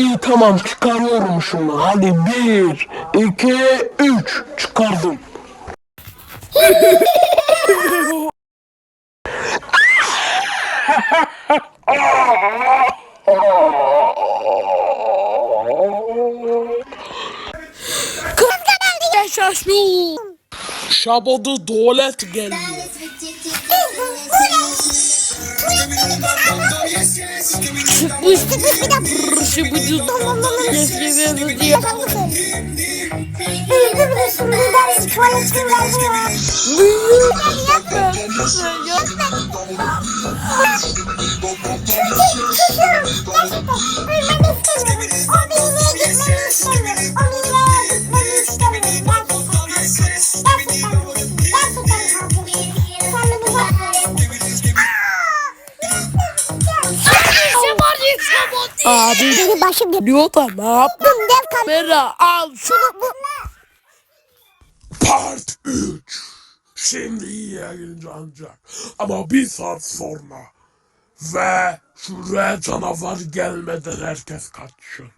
İyi tamam çıkarıyorum şunu. Hadi bir, iki, üç. Çıkardım. Yaşasın. Şabodu tuvalet geliyor. Çıkmıştı bir de pırşı bu cüzdan. Keşke ben diye. Abi Benim başım gibi. diyor da ne yaptın? Dev kan. Mera al şunu. Part 3. Şimdi yayınlanacak. Ama bir saat sonra. Ve şuraya canavar gelmeden herkes kaçsın.